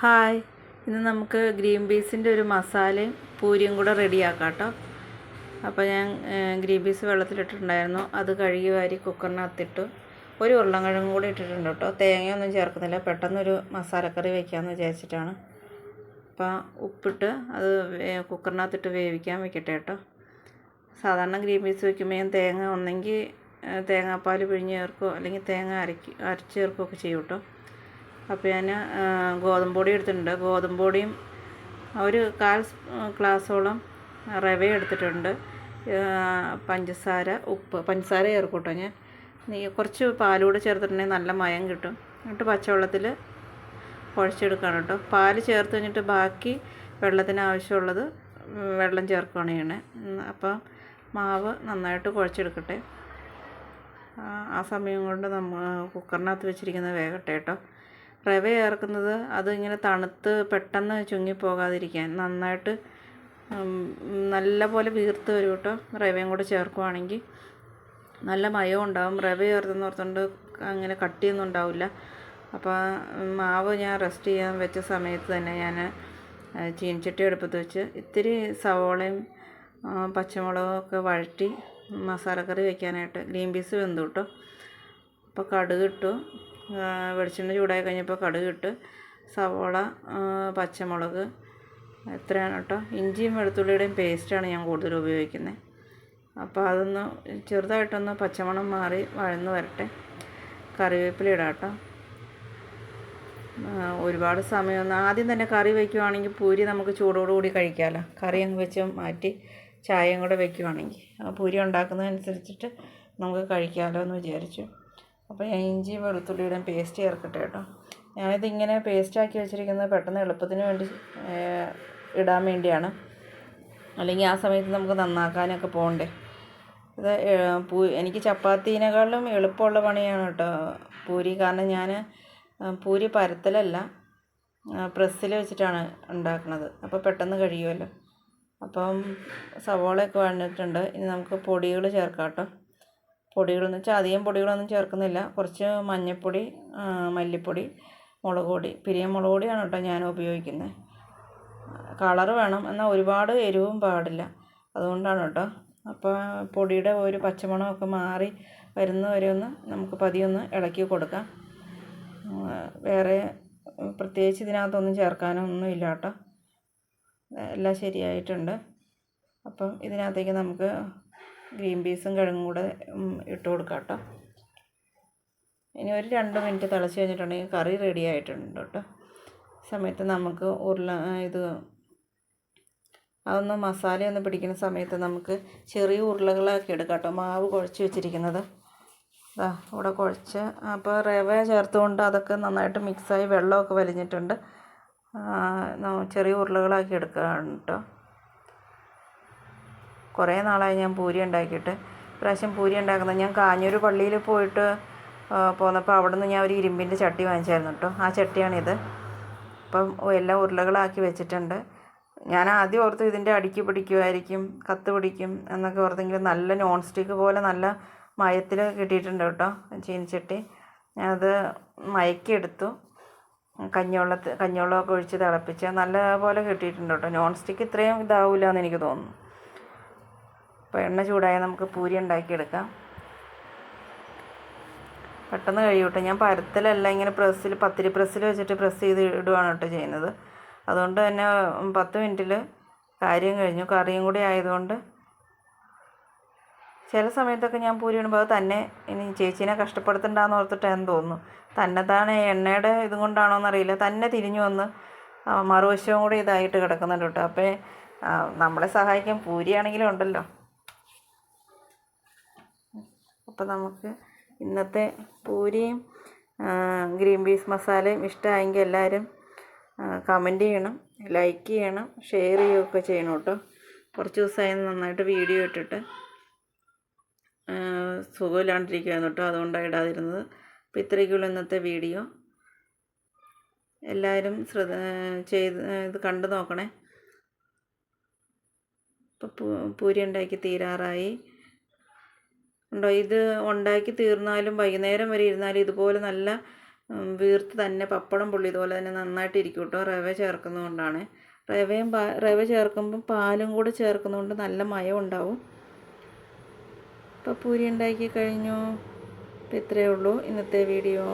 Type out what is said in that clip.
Hi. ഇന്ന് നമുക്ക് green പീസിന്റെ ഒരു മസാലയും പൂരിയും കൂടെ റെഡിയാക്കാം കേട്ടോ അപ്പോൾ ഞാൻ ഗ്രീൻ പീസ് വെള്ളത്തിലിട്ടിട്ടുണ്ടായിരുന്നു. അത് കഴുകി വാരി കുക്കറിനകത്തിട്ടു. ഒരു ഉരുളൻകിഴങ്ങും കൂടി ഇട്ടിട്ടുണ്ട് കേട്ടോ. തേങ്ങയൊന്നും ചേർക്കുന്നില്ല. പെട്ടെന്നൊരു മസാലക്കറി വയ്ക്കാമെന്ന് വിചാരിച്ചിട്ടാണ്. അപ്പോൾ ഉപ്പിട്ട് അത് കുക്കറിനകത്തിട്ട് വേവിക്കാൻ വെക്കട്ടെ കേട്ടോ. സാധാരണ ഗ്രീൻ പീസ് വയ്ക്കുമ്പോൾ ഞാൻ തേങ്ങ ഒന്നെങ്കിൽ തേങ്ങാപ്പാൽ പിഴിഞ്ഞ് ചേർക്കുകയോ അല്ലെങ്കിൽ തേങ്ങ അരക്കി അരച്ച് ചേർക്കുകയൊക്കെ ചെയ്യും കേട്ടോ. അപ്പോൾ ഞാൻ ഗോതമ്പ് പൊടി എടുത്തിട്ടുണ്ട്. ഗോതമ്പ് പൊടിയും ഒരു കാൽ ഗ്ലാസോളം റവ എടുത്തിട്ടുണ്ട്. പഞ്ചസാര ഉപ്പ്. പഞ്ചസാര ചേർക്കൂട്ടോ ഞാൻ. നീ കുറച്ച് പാലൂടെ ചേർത്തിട്ടുണ്ടെങ്കിൽ നല്ല മയം കിട്ടും. എന്നിട്ട് പച്ചവെള്ളത്തിൽ കുഴച്ചെടുക്കുകയാണ് കേട്ടോ. പാൽ ചേർത്ത് കഴിഞ്ഞിട്ട് ബാക്കി വെള്ളത്തിന് ആവശ്യമുള്ളത് വെള്ളം ചേർക്കുകയാണ് ചെയ്യണേ. ഉം, അപ്പം മാവ് നന്നായിട്ട് കുഴച്ചെടുക്കട്ടെ. ആ സമയം കൊണ്ട് നമ്മൾ കുക്കറിനകത്ത് വെച്ചിരിക്കുന്നത് വേഗട്ടെ കേട്ടോ. റവ ചേർക്കുന്നത് അത് ഇങ്ങനെ തണുത്ത് പെട്ടെന്ന് ചുങ്ങിപ്പോകാതിരിക്കാൻ. നന്നായിട്ട് നല്ല പോലെ വീർത്ത് വരും കേട്ടോ. റവയും കൂടെ ചേർക്കുവാണെങ്കിൽ നല്ല മയവും ഉണ്ടാവും. റവ ചേർത്തെന്ന് ഓർത്തുകൊണ്ട് അങ്ങനെ കട്ടിയൊന്നും ഉണ്ടാവില്ല. അപ്പോൾ മാവ് ഞാൻ റെസ്റ്റ് ചെയ്യാൻ വെച്ച സമയത്ത് തന്നെ ഞാൻ ചീനച്ചട്ടി അടുപ്പത്ത് വെച്ച് ഇത്തിരി സവോളയും പച്ചമുളകും ഒക്കെ വഴറ്റി മസാലക്കറി വെക്കാനായിട്ട് ഗ്രീൻ പീസ് വെന്തു കേട്ടോ. അപ്പോൾ കടുക് ഇട്ടു. വെളിച്ചെണ്ണ ചൂടായി കഴിഞ്ഞപ്പോൾ കടുക് ഇട്ട് സവോള പച്ചമുളക് എത്രയാണ് കേട്ടോ. ഇഞ്ചിയും വെളുത്തുള്ളിയുടെയും പേസ്റ്റാണ് ഞാൻ കൂടുതൽ ഉപയോഗിക്കുന്നത് അപ്പോൾ അതൊന്ന് ചെറുതായിട്ടൊന്ന് പച്ചമണം മാറി വഴന്ന് വരട്ടെ. കറിവേപ്പില ഇടാം കേട്ടോ. ഒരുപാട് സമയമൊന്നും ആദ്യം തന്നെ കറി വയ്ക്കുവാണെങ്കിൽ പൂരി നമുക്ക് ചൂടോടുകൂടി കഴിക്കാമല്ലോ കറി അങ്ങ് വെച്ച് മാറ്റി ചായയും കൂടെ വെക്കുവാണെങ്കിൽ. ആ പൂരി ഉണ്ടാക്കുന്നതനുസരിച്ചിട്ട് നമുക്ക് കഴിക്കാമല്ലോ എന്ന് വിചാരിച്ചു. അപ്പോൾ ഞാൻ ഇഞ്ചി വെളുത്തുള്ളിയുടെ പേസ്റ്റ് ചേർക്കട്ടെ കേട്ടോ. പേസ്റ്റ് ആക്കി വെച്ചിരിക്കുന്നത് പെട്ടെന്ന് എളുപ്പത്തിന് വേണ്ടി ഇടാൻ വേണ്ടിയാണ്. അല്ലെങ്കിൽ ആ സമയത്ത് നമുക്ക് നന്നാക്കാനൊക്കെ പോകണ്ടേ ഇത് എനിക്ക് ചപ്പാത്തീനേക്കാളും എളുപ്പമുള്ള പണിയാണ് കേട്ടോ പൂരി. കാരണം ഞാൻ പൂരി പരത്തലല്ല പ്രസ്സിൽ വെച്ചിട്ടാണ് ഉണ്ടാക്കുന്നത് അപ്പോൾ പെട്ടെന്ന് കഴിയുമല്ലോ. അപ്പം സവോളയൊക്കെ വന്നിട്ടുണ്ട്. ഇനി നമുക്ക് പൊടികൾ ചേർക്കാം കേട്ടോ. പൊടികളെന്ന് വെച്ചാൽ അധികം പൊടികളൊന്നും ചേർക്കുന്നില്ല. കുറച്ച് മഞ്ഞൾപ്പൊടി മല്ലിപ്പൊടി മുളക് പൊടി പിരിയൻ മുളക് പൊടിയാണ് കേട്ടോ ഞാൻ ഉപയോഗിക്കുന്നത്. കളറ് വേണം എന്നാൽ ഒരുപാട് എരിവും പാടില്ല. അതുകൊണ്ടാണ് കേട്ടോ. അപ്പോൾ പൊടിയുടെ ഒരു പച്ചമണമൊക്കെ മാറി വരുന്ന വരെ ഒന്ന് നമുക്ക് പതിയൊന്ന് ഇളക്കി കൊടുക്കാം. വേറെ പ്രത്യേകിച്ച് ഇതിനകത്തൊന്നും ചേർക്കാനൊന്നും ഇല്ല കേട്ടോ. എല്ലാം ശരിയായിട്ടുണ്ട്. അപ്പം ഇതിനകത്തേക്ക് നമുക്ക് ഗ്രീൻ പീസും കിഴങ്ങും കൂടെ ഇട്ട് കൊടുക്കാം കേട്ടോ ഇനി ഒരു രണ്ട് മിനിറ്റ് തിളച്ച് കഴിഞ്ഞിട്ടുണ്ടെങ്കിൽ കറി റെഡി ആയിട്ടുണ്ട് കേട്ടോ. സമയത്ത് നമുക്ക് ഉരുള ഇത് അതൊന്ന് മസാലയൊന്ന് പിടിക്കുന്ന സമയത്ത് നമുക്ക് ചെറിയ ഉരുളകളാക്കി എടുക്കാം കേട്ടോ. മാവ് കുഴച്ച് വെച്ചിരിക്കുന്നത്. ദാ ഇവിടെ കുഴച്ച് അപ്പോൾ റവ ചേർത്തുകൊണ്ട് അതൊക്കെ നന്നായിട്ട് മിക്സായി വെള്ളമൊക്കെ വലിഞ്ഞിട്ടുണ്ട്. ചെറിയ ഉരുളകളാക്കി എടുക്കുകയാണ് കേട്ടോ. കുറേ നാളായി ഞാൻ പൂരി ഉണ്ടാക്കിയിട്ട്. പ്രാവശ്യം പൂരി ഉണ്ടാക്കുന്നത് ഞാൻ കാഞ്ഞൂർ പള്ളിയിൽ പോയിട്ട് പോന്നപ്പോൾ അവിടെ നിന്ന് ഞാൻ ഒരു ഇരുമ്പിന്റെ ചട്ടി വാങ്ങിച്ചായിരുന്നു കേട്ടോ ആ ചട്ടിയാണിത്. അപ്പം എല്ലാം ഉരുളകളാക്കി വെച്ചിട്ടുണ്ട്. ഞാൻ ആദ്യം ഓർത്തു ഇതിന്റെ അടിക്ക് പിടിക്കുമായിരിക്കും കത്ത് പിടിക്കും എന്നൊക്കെ ഓർത്തെങ്കിലും നല്ല നോൺ സ്റ്റിക്ക് പോലെ നല്ല മയത്തിൽ കിട്ടിയിട്ടുണ്ട് കേട്ടോ ചീനിച്ചട്ടി. ഞാനത് മയക്കിയെടുത്തു. കഞ്ഞിവെള്ളത്തിൽ കഞ്ഞിവെള്ളമൊക്കെ ഒഴിച്ച് തിളപ്പിച്ച് നല്ല പോലെ കിട്ടിയിട്ടുണ്ട് കേട്ടോ നോൺ സ്റ്റിക്ക് ഇത്രയും ഇതാവില്ല എന്ന് എനിക്ക് തോന്നുന്നു. അപ്പോൾ എണ്ണ ചൂടായാൽ നമുക്ക് പൂരി ഉണ്ടാക്കിയെടുക്കാം. പെട്ടെന്ന് കഴിയൂട്ടെ. ഞാൻ പരത്തിലല്ല ഇങ്ങനെ പ്രസ്സിൽ പത്തിരി പ്രസ്സിൽ വെച്ചിട്ട് പ്രസ് ചെയ്ത് ഇടുവാണ് കേട്ടോ ചെയ്യുന്നത്. അതുകൊണ്ട് തന്നെ പത്ത് മിനിറ്റിൽ കാര്യം കഴിഞ്ഞു. കറിയും കൂടി ആയതുകൊണ്ട് ചില സമയത്തൊക്കെ ഞാൻ പൂരി ഇടുമ്പോൾ അത് തന്നെ ഇനി ചേച്ചീനെ കഷ്ടപ്പെടുത്തണ്ടെന്ന് ഓർത്തിട്ടാന്ന് തോന്നുന്നു. തന്നെത്താനെ എണ്ണയുടെ ഇതും കൊണ്ടാണോ എന്നറിയില്ല തന്നെ തിരിഞ്ഞു വന്ന് മറുവശവും കൂടി ഇതായിട്ട് കിടക്കുന്നുണ്ട് കേട്ടോ. അപ്പോൾ നമ്മളെ സഹായിക്കാൻ പൂരിയാണെങ്കിലും ഉണ്ടല്ലോ. അപ്പോൾ നമുക്ക് ഇന്നത്തെ പൂരിയും ഗ്രീൻ പീസ് മസാലയും ഇഷ്ടമായെങ്കിൽ എല്ലാവരും കമന്റ് ചെയ്യണം ലൈക്ക് ചെയ്യണം ഷെയർ ചെയ്യുകയൊക്കെ ചെയ്യണം കേട്ടോ. കുറച്ച് ദിവസമായി നന്നായിട്ട് വീഡിയോ ഇട്ടിട്ട്. സുഖമില്ലാണ്ടിരിക്കുകയായിരുന്നു കേട്ടോ അതുകൊണ്ടാണ് ഇടാതിരുന്നത്. അപ്പോൾ ഇത്രയ്ക്കുള്ള ഇന്നത്തെ വീഡിയോ എല്ലാവരും ശ്രദ്ധ ചെയ്ത് ഇത് കണ്ടു നോക്കണേ. ഇപ്പോൾ പൂരി ഉണ്ടാക്കി തീരാറായി. ഉണ്ടോ? ഇത് ഉണ്ടാക്കി തീർന്നാലും വൈകുന്നേരം വരെ ഇരുന്നാലും ഇതുപോലെ നല്ല വീർത്ത് തന്നെ പപ്പടം പൊള്ളിയതുപോലെ തന്നെ നന്നായിട്ട് ഇരിക്കും കേട്ടോ. റവ ചേർക്കുന്നതുകൊണ്ടാണ്. റവയും റവ ചേർക്കുമ്പം പാലും കൂടെ ചേർക്കുന്നതുകൊണ്ട് നല്ല മയം ഉണ്ടാവും. അപ്പോൾ പൂരി ഉണ്ടാക്കി കഴിഞ്ഞു. അപ്പോൾ ഇത്രയേ ഉള്ളൂ. ഇന്നത്തെ വീഡിയോ.